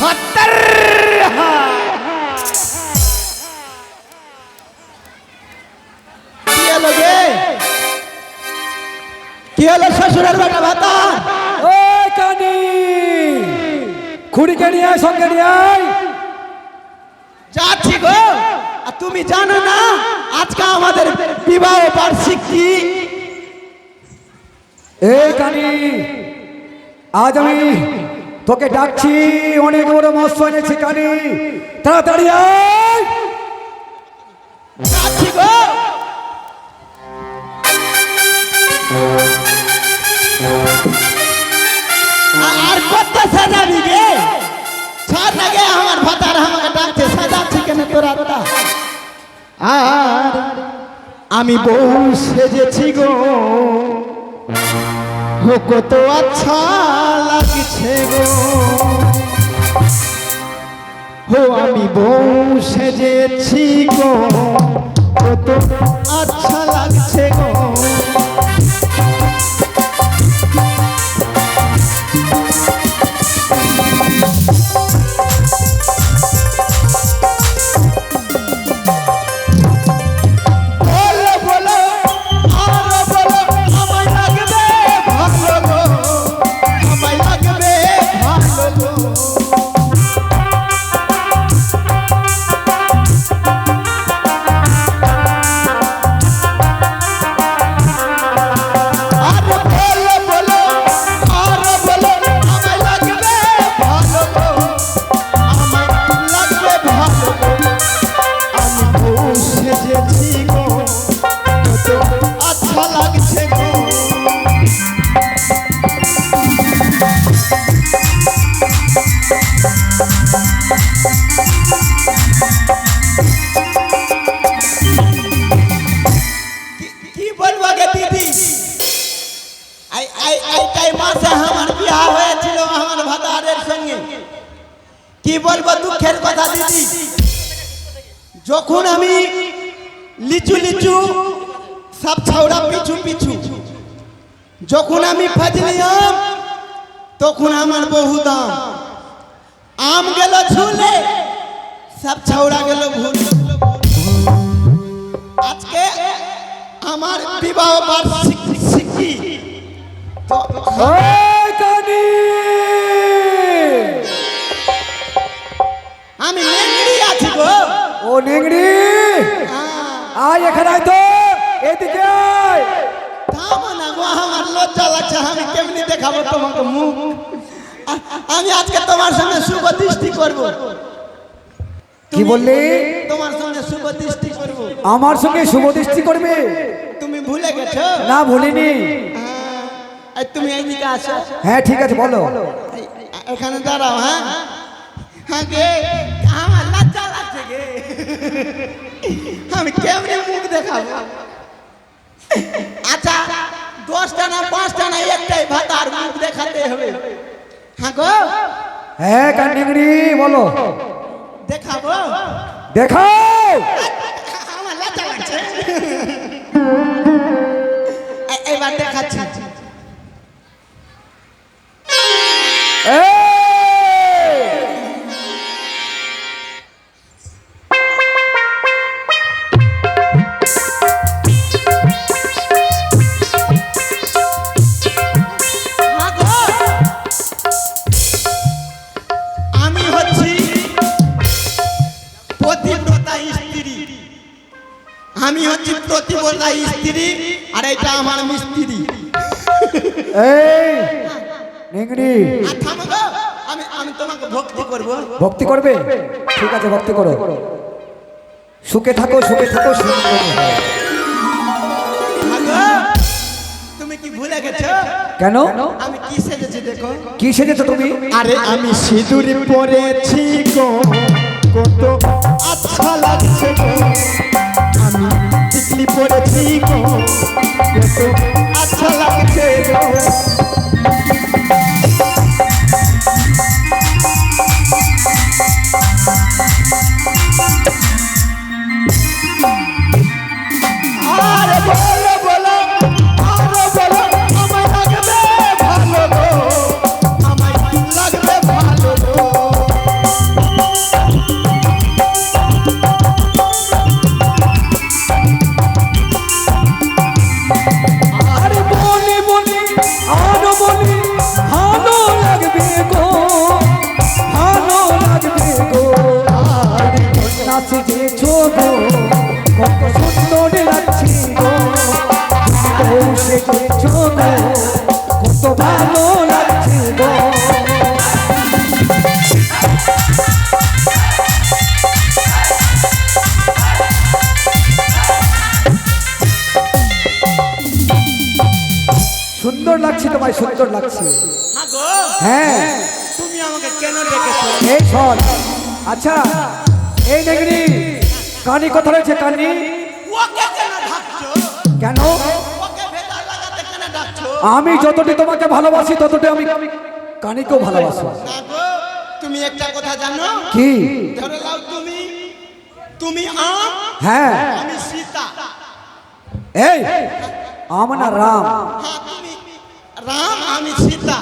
ভাত্তার কি হলো গে? কি হলো শ্বশুরের বেটা ভাতা? ও কানি। খুড়িকে নিয়ে আয় সঙ্গে নিয়ে আয়। যাচ্ছি গো আর তুমি জানো না আজকে আমাদের বিবাহ বার্ষিকী এই কানি আজ আমি তোকে ডাকছি অনেক বড় মৎস্য এনেছি কানি। তাড়াতাড়ি আর কত সাজাবি গে? ছাড় না গে আমার ভাতার আমাকে ডাকছে সাজাচ্ছি কেন তোরা তোরা আর আমি বউ সেজেছি গো। হো কত আচ্ছা লাগছে গো। হো আমি বউ সেজেছি গো। কত আচ্ছা লাগছে গো। যখন আমি ফাজলিয়াম তখন আমার বহু দাম। আম গেল ঝুলে সব ছাওড়া গেল ভুল। আজকে আমার বিবাহ বার্ষিকী তো আমি নেংড়ি আছি গো। ও নেংড়ি! আয় এখানে আয় তো এদিকে আয়। না গো আমার লজ্জা লাগছে আমি কেমনি দেখাবো তোমাকে মুখ? আমি আজকে তোমার সঙ্গে শুভ দৃষ্টি করব। কি বললি? তোমার সঙ্গে শুভ দৃষ্টি করব। আমার সঙ্গে শুভ দৃষ্টি করবে? তুমি ভুলে গেছো? না ভুলিনি। হ্যাঁ, তুমি এইদিকে আসো। হ্যাঁ ঠিক আছে বলো। এখানে দাঁড়াও হ্যাঁ? হ্যাঁ গে আমার লজ্জা লাগছে গে। আমি কেমনি মুখ দেখাবো? আচ্ছা দশটা না পাঁচটা না একটাই ভাতার মুখ দেখাতে হবে। হ্যাঁ গো। হ্যাঁ কান নেংড়ি বলো। দেখাবো? দেখাও। আমার লজ্জা লাগছে। এবার দেখাচ্ছি। প্রতিব্রতা স্ত্রী। আমি হচ্ছি প্রতিব্রতা স্ত্রী আর এটা আমার মিস্ত্রি। এই নেংড়ি। আমি আমি তোমাকে ভক্তি করব। ভক্তি করবে? ঠিক আছে ভক্তি করো। সুখে থাকো সুখে থাকো তুমি কি ভুলে গেছো? কেন? আমি কি সেজেছি দেখো? কি সেজেছো তুমি? আরে আমি সিঁদুরি পরেছি গো। কত আচ্ছা লাগছে গো। আমি টিকলি পড়েছি গো। কত আচ্ছা লাগছে আরে বলো হ্যাঁ। তুমি আমাকে কেন ডেকেছো? এই শোন। আচ্ছা এই নেগরি কানি কথা রয়েছে কানি। ওকে কেন ডাকছো? কেন? ওকে ভেতর লাগাতে কেন ডাকছো? আমি যতটি তোমাকে ভালোবাসি ততটি আমি কানিকেও ভালোবাসি। তুমি একটা কথা জানো? কি? ধরে নাও তুমি। তুমি আম? হ্যাঁ। আমি সীতা। এই আমার না রাম। হ্যাঁ তুমি রাম আমি সীতা।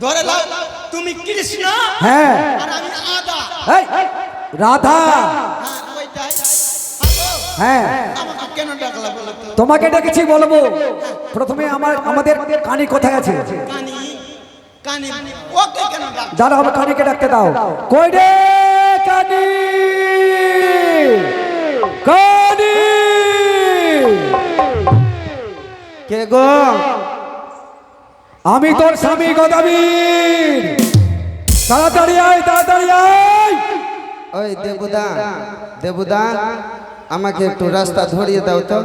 ধরে নাও তুমি কৃষ্ণ হ্যাঁ। আর আমি আদা এই রাধা। হ্যাঁ হ্যাঁ। হ্যাঁ তোমাকে ডেকেছি বলব। প্রথমে আমার আমাদের কানি কোথায় আছে? কানি কানি ওকে কেন ডাক দাঁড়া হবে কানিকে ডাকতে দাও। কই রে কানি? কানি? কে গো? আমি তোর স্বামী গদাবীর তাড়াতাড়ি আয় তাড়াতাড়ি আয়। ওই দেবুদা দেবুদা আমাকে একটু রাস্তা ধরিয়ে দাও তো।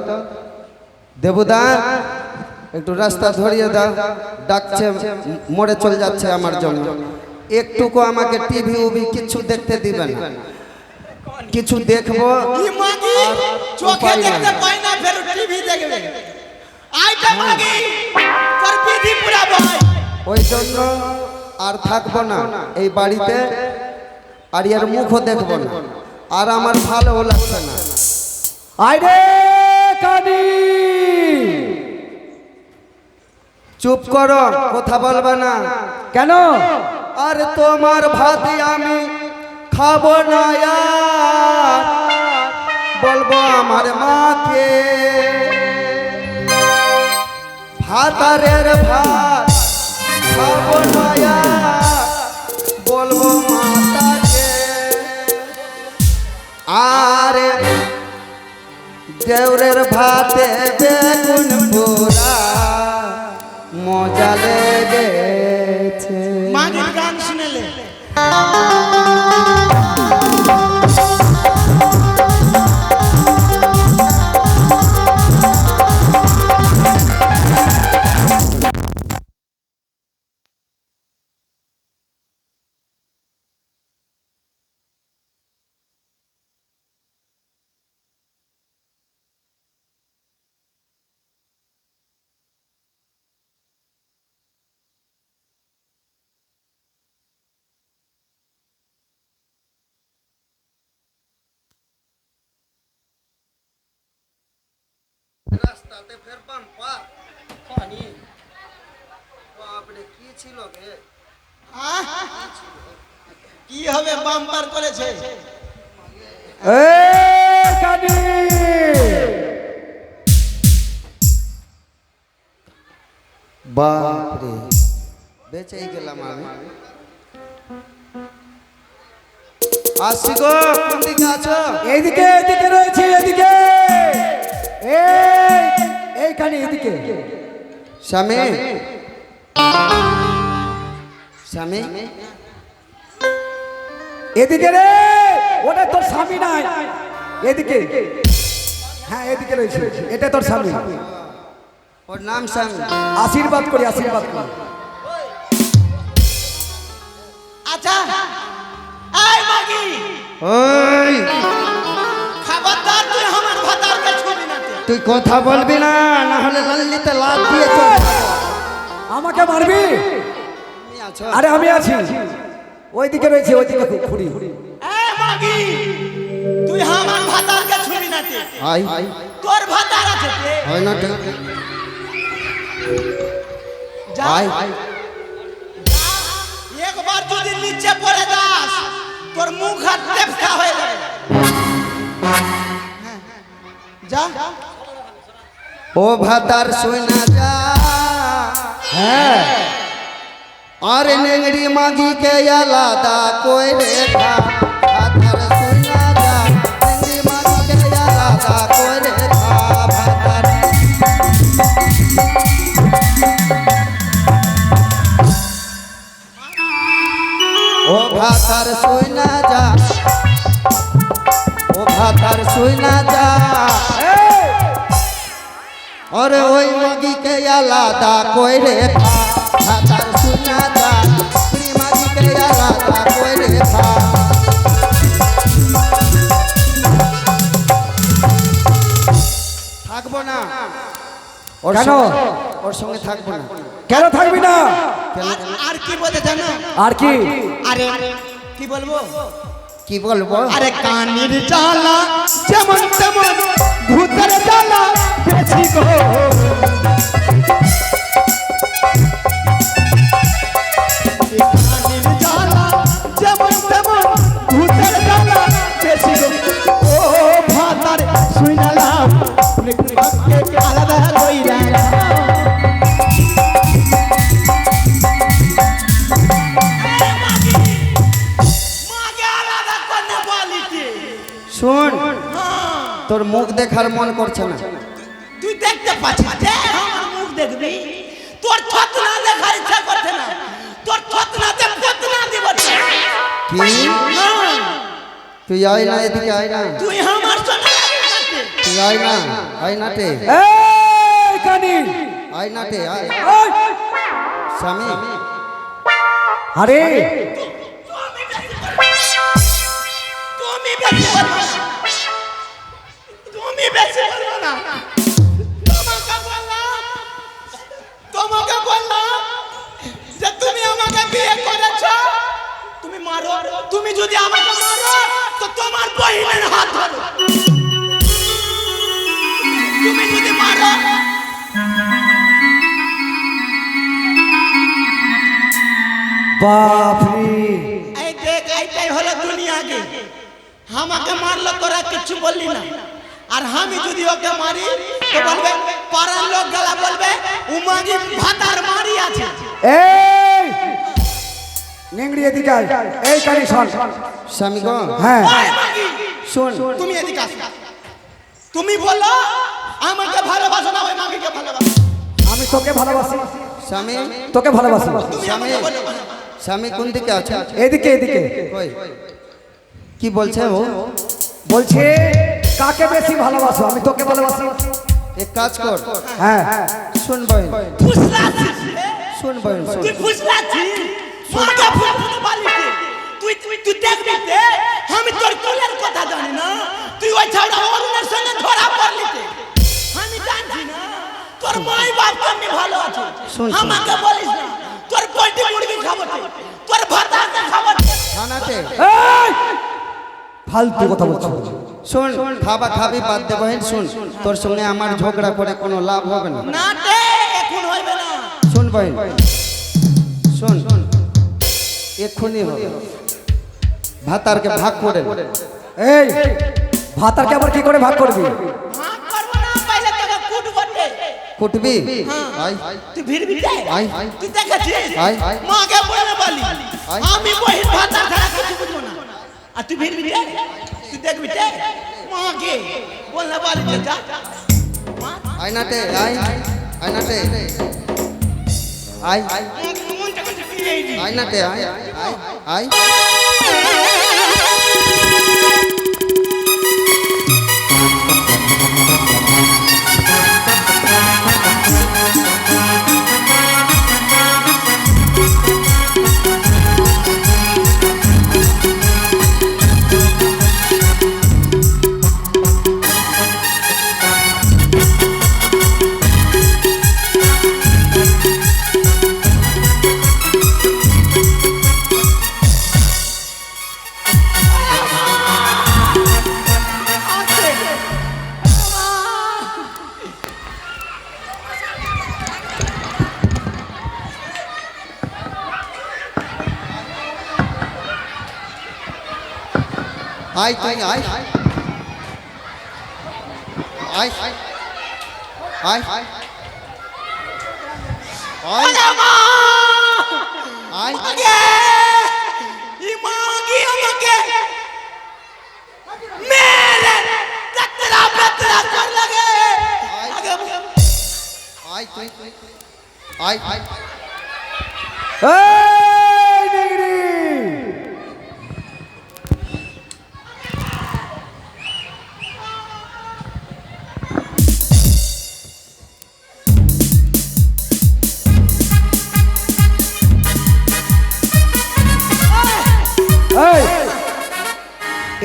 দেবুদা একটু রাস্তা ধরিয়ে দাও। ডাকছে মরে চলে যাচ্ছে আমার জন্য। একটুকু আমাকে টিভি উবি কিছু দেখতে দিবেন কিছু দেখব ই মাগি চোখে দেখতে পাই না ফের টিভি দেখবে। আইটা মাগি! ওই জন্য আর থাকব না। এই বাড়িতে আর এর মুখও দেখব না। আর আমার ভালো লাগছে না। আয় রে কানি! চুপ করো কথা বলবে না। কেন? আর তোমার ভাতি আমি খাব না বলব আমার মাকে। ভাতারের ভাত। খাব। বলব মাতাকে। আর দেউরের ভাতে বেগুন পোড়া মজা লেগেছে। গান রাস্তাতে ফের পান বাম্পা বাপরে কি ছিল গে? কি হবে বাম্পার করেছে? বাপরে বেঁচেই গেলাম আমি। আসি গো কোন দিকে আছো এইদিকে এদিকে রয়েছে এদিকে এই এই কানি এদিকে স্বামী। স্বামী। এদিকে রে ওটা তোর স্বামী নাই। এদিকে। হ্যাঁ এদিকে রয়েছে। এটা তোর স্বামী। ওর নাম স্বামী। আশীর্বাদ করি আশীর্বাদ করি। আচ্ছা। এই মাগি। ওই। খবরদার তুই তুই কথা বলবি না না হলে লাল্লিতে লাভ দিয়ে চল আমাকে মারবি? আরে আমি আছি। ওইদিকে রয়েছে ওইদিকে খুঁড়ি এই মাগি তুই আমার ভাতারকে ছবি না তোর ভাতার আছে তে। হয় না ঠিক যা। আই একবার যদি নিচে পড়ে যাস তোর মুখ হাত হয়ে যাবে। হ্যাঁ, যা। ও ভাতার সইনা যা। হ্যাঁ। আর নেংড়ি মাগি के আলাদা কই রেখা ভাতার সইনা যা নেংড়ি মাগি के আলাদা কই রেখা ভাতার ও ভাতার সইনা যা। ও ভাতার সইনা যা। এই, ওরে ওই মাগিকে আলাদা কইরে দা আলাদা কইরে খা থাকব না। ওর কেন? ওর সঙ্গে থাকব না। কেন থাকবি না? আর- আর কি বলতে জানো আর কি? আরে কি বলব? কি বলব? আরে কানির জ্বালা যেমন তেমন ভূতের জ্বালা। তোর মুখ দেখার মন করছে না। দেখতে পাচ্ছিস দেখ আমার মুখ দেখবি? তোর থতনা দেখার ইচ্ছা করছে না। তোর থতনাতে ফতনা দিব কি? তুই আয় না এদিকে আয় না। তুই আমার সঙ্গে তুই আয় না আয় না টে এই কানি। আয় না টে আয়! স্বামী। আরে। তুমি বেশি বলবে না। তুমি বেশি বলবে না। তোমাকে বললাম যে তুমি আমাকে বিয়ে করেছ। তুমি মারো। তুমি যদি আমাকে মারো তো তোমার বহিনের হাত ধরো। তুমি যদি মারো বাপরে। এই দেখ এইটাই হলো দুনিয়াকে আমাকে মারলো তোরা কিছু বললি না। আর আমি যদি ওকে মারি তো বলবে পাড়ার লোক গেলা বলবে উমাজি ভাতার মারি আছে। এই নিংড়ি এদিকে আয়। এই কানি শোন। স্বামী গো হ্যাঁ শোন। তুমি এদিকে আসো। তুমি বলো আমাকে ভালোবাসো না ওই মাগিকে ভালোবাসো। আমি তোকে ভালোবাসি। স্বামী তোকে ভালোবাসি। স্বামী স্বামী কোন দিকে আছে? এদিকে এদিকে। কই? কি বলছে ও? বলছে কাকে বেশি ভালোবাসো? আমি তোকে ভালোবাসি। এক কাজ কর। হ্যাঁ। শোন রে? শোন শোন। তুই ফুসলাছিস মাকে ফুসলাতে পারলিস তুই তুই তুই দেখবি তে? আমি তোর কুলের কথা জানি না। তুই ওই ছাড়া অরুণের সঙ্গে ধরা পড়লি তে। আমি জানছি না। তোর মাই বাপ কেমনি ভালো আছে। আমাকে বলিস না। তোর পোল্ট্রি মুরগি খাব তোর ভাতাকে খাব তে। থানাতে এই! ফালতু কথা বলছো। শোন খাবা খাবি বাদ দে বহিন শোন। তোর সঙ্গে আমার ঝগড়া করে কোনো লাভ হবে না। না তে এখন হইবে না। শোন বহিন। শোন। এক্ষুনি হবে। ভাতারকে ভাগ করে। এই ভাতারকে আবার কি করে ভাগ করবি? ভাগ করব না পাইলে তোকে কুটবো। তুই ভিড়বি তে? আই। তুই দেখেছিস। মাকে বলে বলি আমি বহির আর তুই তে? তুই দেখবি? মাকে বলি যে যা। মা, আয়নাটে আই আয়নাটে আই মাকে মনটা করছে আই তুই আই আই আই আই ওরে মা! আই মাকে! ই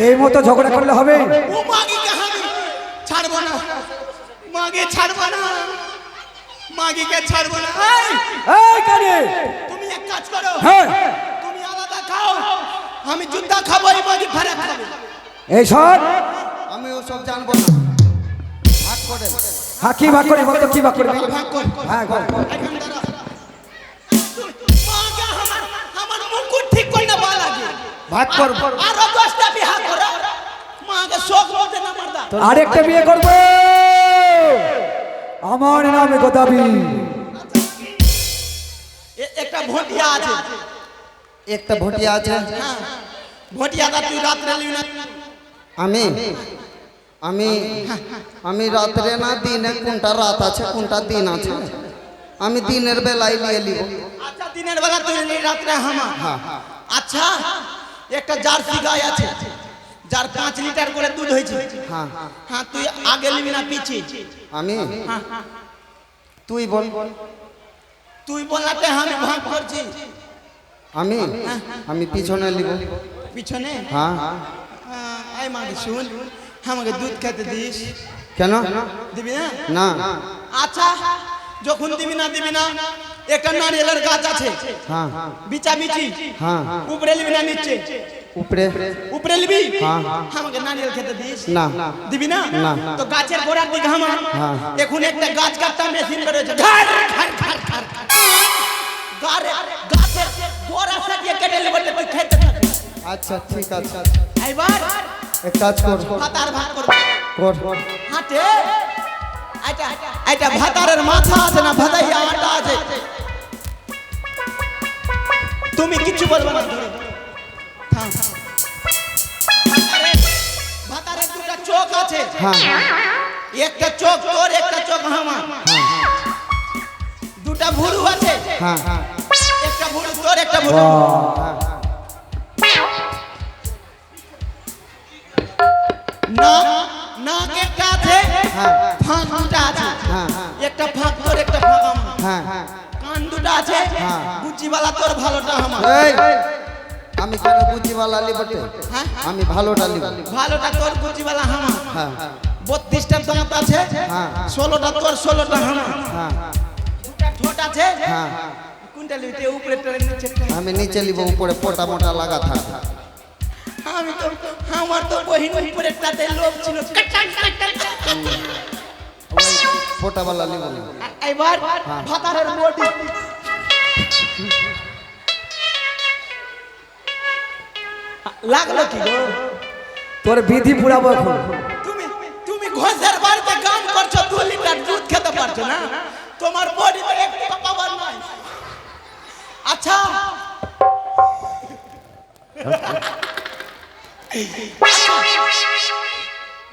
এই মতো ঝগড়া করলে হবে। ও মাগিকে আমি ছাড়বো না। মাগে ছাড়বো না। মাগিকে ছাড়বো না। এই, এই কানে। তুমি এক কাজ করো। হ্যাঁ। তুমি আলাদা খাও। আমি জুতা খাব এই মাগি ফেরে খাব। এই সর আমি ওসব জানব না। ভাগ করে। হ্যাঁ কি ভাগ বলতো কি ভাগ করবি ভাগ কর। হ্যাঁ ভাগ কর আরও দশটা বিহা করো। মাকে শোক মতে না মারদা আরেকটা বিয়ে করব। আমার নামে গোদাবি একটা ভটিয়া আছে। একটা ভটিয়া আছে? হ্যাঁ। ভটিয়াটা তুই রাত্রে লিবি না। আমি? আমি। আমি? রাত্রে না দিনে কোনটা রাত আছে কোনটা দিন আছে? আমি দিনের বেলায় নিয়ে নিব। আচ্ছা দিনের বেলা তুই রাত্রে হামা। হ্যাঁ। আচ্ছা একটা জার্সি গাই আছে যার পাঁচ লিটার করে দুধ হয়েছে। হ্যাঁ। হ্যাঁ তুই আগে নিবি না পিছি। আমি? হ্যাঁ, হ্যাঁ। তুই বল। তুই বললাতে আমি ভাগ করছি। আমি? আমি পিছনে নিব। পিছনে? হ্যাঁ। হ্যাঁ, এই মাকে শুন। আমাকে দুধ খেতে দিস। কেন? দিবি না? না। আচ্ছা যখন দিবি না দিবি না। একটা নারিয়েলের গাছ আছে। হ্যাঁ। বিচা বিচি। হ্যাঁ। উপরে নিবি না নিচে? উপরে। উপরে নিবি হ্যাঁ। আমাকে নারিয়েল খেতে দিস না। দিবি না? না। তো গাছের গোড়ার দিকে আমার। হ্যাঁ। এখন একটা গাছ কাটটা মেশিন বেরোচ্ছে ঘাড়, ঘাড়, ঘাড়, ঘাড়। গাড়ে- গাছের গোড়া সাজিয়ে কেটে তো তুই খেতে। আচ্ছা ঠিক আছে। এইবার এক কাজ কর। ভাতার ভাগ করবি। কর। হাটে। এটা এটা ভাতারের মাথা আছে না ভাতাইয়া আটা আছে। তুমি কিছু বলবে না ধরে। থাম। চোখ আছে। হ্যাঁ। একটা চোখ তোর একটা চোখ আমার। দুটা ভুরু আছে। হ্যাঁ। হ্যাঁ একটা ভুরু তোর একটা ভুরু না নাক একটা আছে হ্যাঁ। ফাঁক দুটা আছে। হ্যাঁ হ্যাঁ। একটা ফাঁক তোর একটা ফাঁক আমার। হ্যাঁ হ্যাঁ দুটা আছে হ্যাঁ। গুচিবালা তোর ভালোটা আমার। এই আমি কেন লিবটে? হ্যাঁ? আমি ভালোটা লিব। ভালোটা তোর গুচিবালা আমার। হ্যাঁ। বত্রিশটা দাঁত আছে হ্যাঁ। ষোলোটা তোর ষোলোটা আমার। হ্যাঁ। দুটা ঠোঁট আছে হ্যাঁ। কোনটা উপরে নিচে আমি নিচে লিব উপরে পোটা মোটা লাগা থাক। আমি তো আমার তো বহিন উপরে তাতে লোভ ছিল। পোটাবালা লিব এবার ভাতারের বডি। লাগল কি গো? তোর বিধি পুরাবো এখন। তুমি তুমি ঘোষের বাড়িতে গান করছ দু লিটার দুধ খেতে পারছ না? তোমার বডি তো একটু পাবার নয়। আচ্ছা।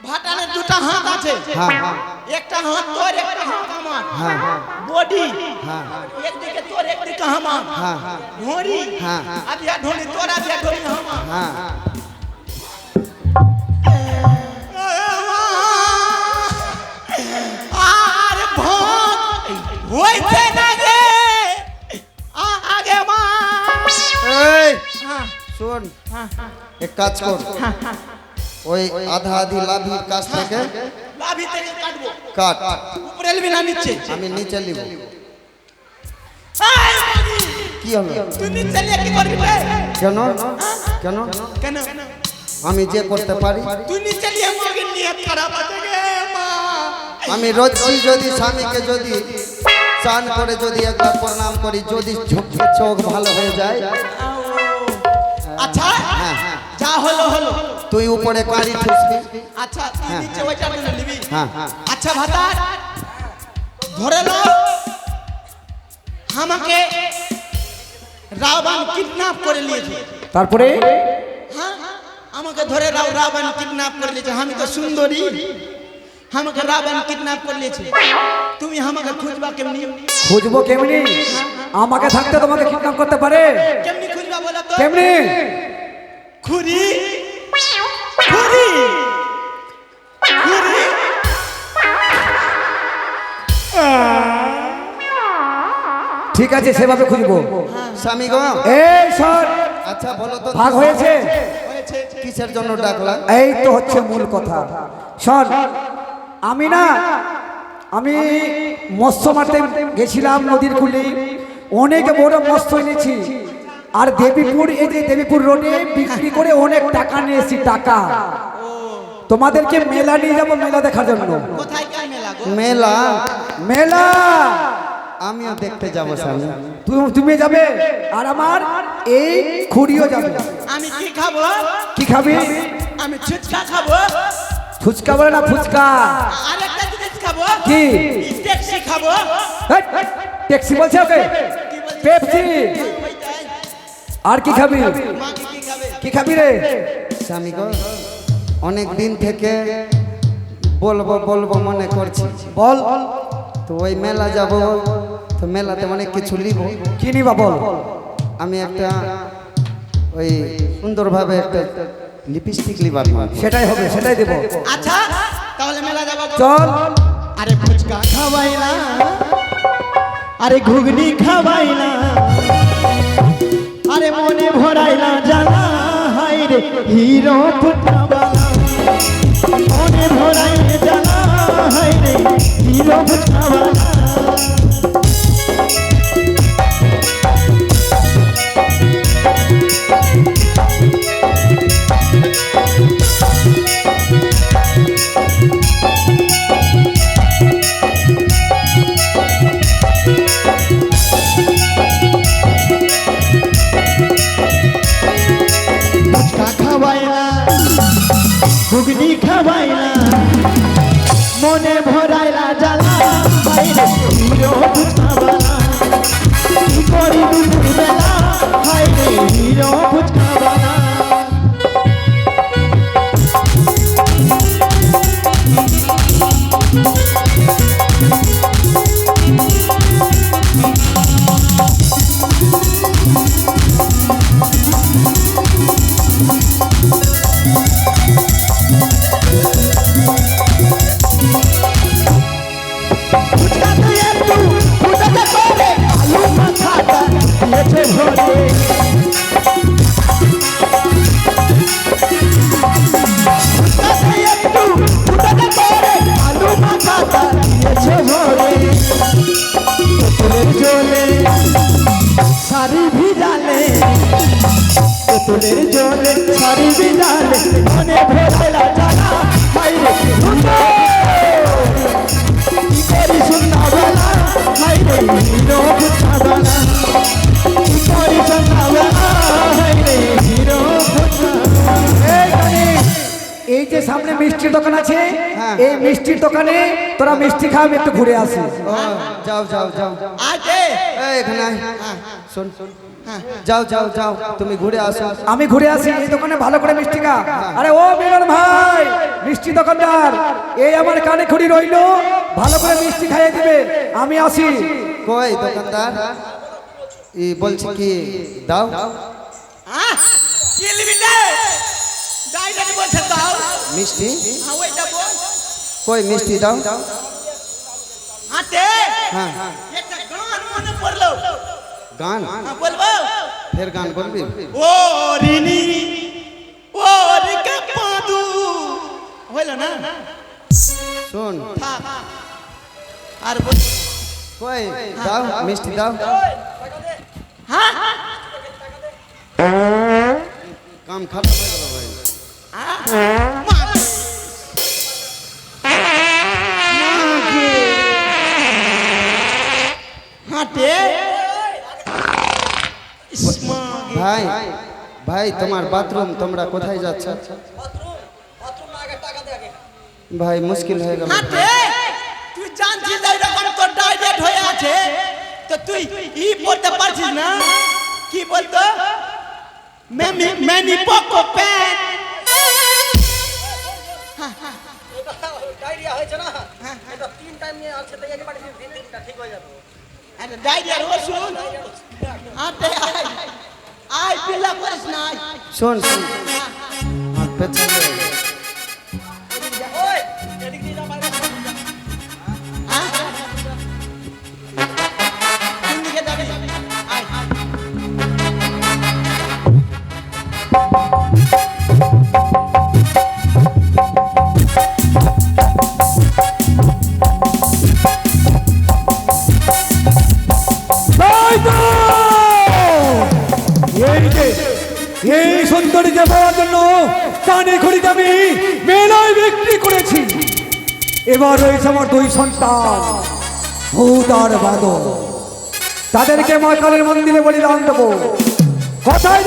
ভাটানের দুটা হাত আছে? হ্যাঁ হ্যাঁ। একটা হাত তোর একটা হাত আমার হ্যাঁ হ্যাঁ। বডি। হ্যাঁ একদিকে তোর একদিকে আমার হ্যাঁ হ্যাঁ। ঢোড়ি হ্যাঁ, হ্যাঁ। আদিয়া ঢোড়ি তোর আদিয়া ঢোড়ি আমার হ্যাঁ। আর ভোগ হইছে না গে আগে মা। এই হ্যাঁ, শোন হ্যাঁ, হ্যাঁ, এক কাজ কর। ওই আধা আধি লাভির কাছ থেকে লাভি থেকে কাট। উপরে এলবি না নিচে? আমি নিচে মাগি, কি হলো? তুই নিচে নিয়ে কি করবি? কেন? কেন? কেন? আমি যে করতে পারি। তুই নিচে নিয়ে খারাপ আছে গে মা। আমি রোজই যদি স্বামীকে যদি চান করে যদি একবার প্রণাম করি যদি চোখ- চোখ ভালো হয়ে যায়। আচ্ছা হ্যাঁ, হ্যাঁ। যা হলো হলো। তুই উপরে কাঁড়ি ঠুসবি। আচ্ছা তুই হ্যাঁ, নিচে ওইটা নিবি। হ্যাঁ হ্যাঁ। আচ্ছা ভাতা ধরে লো। আমাকে রাবণ কিডন্যাপ করে নিয়েছে। তারপরে? হ্যাঁ আমাকে ধরে রাও রাবণ কিডন্যাপ করে নিয়েছে। আমি তো সুন্দরী। আমাকে রাবণ কিডন্যাপ করে নিয়েছে। তুমি আমাকে খুঁজবা কেমনি? খুঁজবো কেমনি? আমাকে থাকতে তোমাকে কিডন্যাপ করতে পারে? কেমনি খুঁজবা বলো তো? কেমনি? খুরি খুরি খুরি ঠিক আছে সেভাবে খুঁজবো। স্বামী গো। এই সর। আচ্ছা বলো তো। ভাগ হয়েছে? হয়েছে কিসের জন্য ডাকলা? এই তো হচ্ছে মূল কথা। শোন আমি না আমি মৎস্য মারতে গেছিলাম নদীর কুলে। অনেক বড় মৎস্য এনেছি। আর দেবীপুর এই যে দেবীপুর রোডে বিক্রি করে অনেক টাকা নিয়েছি টাকা তোমাদেরকে মেলা নিয়ে যাব মেলা দেখার জন্য কোথায় মেলা মেলা মেলা আমিও দেখতে যাব স্বামী তু- তুমি যাবে আর আমার এই খুঁড়িও যাবে আমি কি খাব কি খাবি আমি ফুচকা খাব ফুচকা বলে না ফুচকা আরেকটা জিনিস খাব কি ট্যাক্সি খাব ট্যাক্সি বলছে ওকে পেপসি আর কি খাবি মা কি খাবে? কি খাবি রে? স্বামী গো অনেক দিন থেকে বলব বলব মনে করছি। বল। তো ওই মেলা যাব তো মেলাতে অনেক কিছু নিব কি নিবা বল? আমি একটা ওই সুন্দরভাবে একটা লিপস্টিক লিবার। সেটাই হবে সেটাই দেব। আচ্ছা তাহলে মেলা যাব। চল। আরে ফুচকা খাওয়াইলা আরে ঘুগনি খাওয়াইলা আরে মনে ভরাইলা জানা হাই রে, হিরো ফুটাবালা মনে ভরাইলে জানা হাই রে, হিরো ফুটকাওয়ালা এই মিষ্টির দোকানে তোরা মিষ্টি খাওয়া একটু ঘুরে আসি। ও, যাও যাও যাও। এখানে। শোন শোন। যাও যাও যাও তুমি ঘুরে আসো। আমি ঘুরে আসি এই দোকানে ভালো করে মিষ্টি খা। আরে ও মিলন ভাই মিষ্টি দোকানদার এই আমার কানে খুঁড়ি রইল ভালো করে মিষ্টি খাইয়ে দিবে আমি আসি। কই দোকানদার? ই বলছি কি দাও। কি লিমিটে? ডাইরেক্ট বলছে দাও। মিষ্টি? হ্যাঁ ওইটা বল। কই মিষ্টি দাও। হাতে? হ্যাঁ। একটা গান মনে পড়ল। গান? হ্যাঁ বলব? ফের গান বলবি? ও রিনি ও রিকে পাদু। হইল না? শোন। আর বল কই দাও মিষ্টি দাও। হ্যাঁ? কাম খারাপ হয়ে গেল ভাই। ভাই ভাই, তোমার বাথরুম তোমরা কোথায় যাচ্ছ? ভাই, মুশকিল হয়ে গেল। তুই জানছিস যে এরকম তোর ডাইরেক্ট হয়ে আছে? তো তুই ই পড়তে পারছিস না? কি বলতো? মেনি মেনি পকো প্যান ডায়রিয়া হয়েছে না এটা তিন টাইম নিয়ে আছে তাই একেবারে ঠিক হয়ে যাবে ডাইরিয়ার ওষুধ? হাতে আয় আয় পিলা করিস না আয়। শোন শোন হাত পেছনে এবার রয়েছে আমার দুই সন্তান, ভূত আর বাদল। তাদেরকে মা কালের মন্দিরে বলিদান দেবো। কোথায়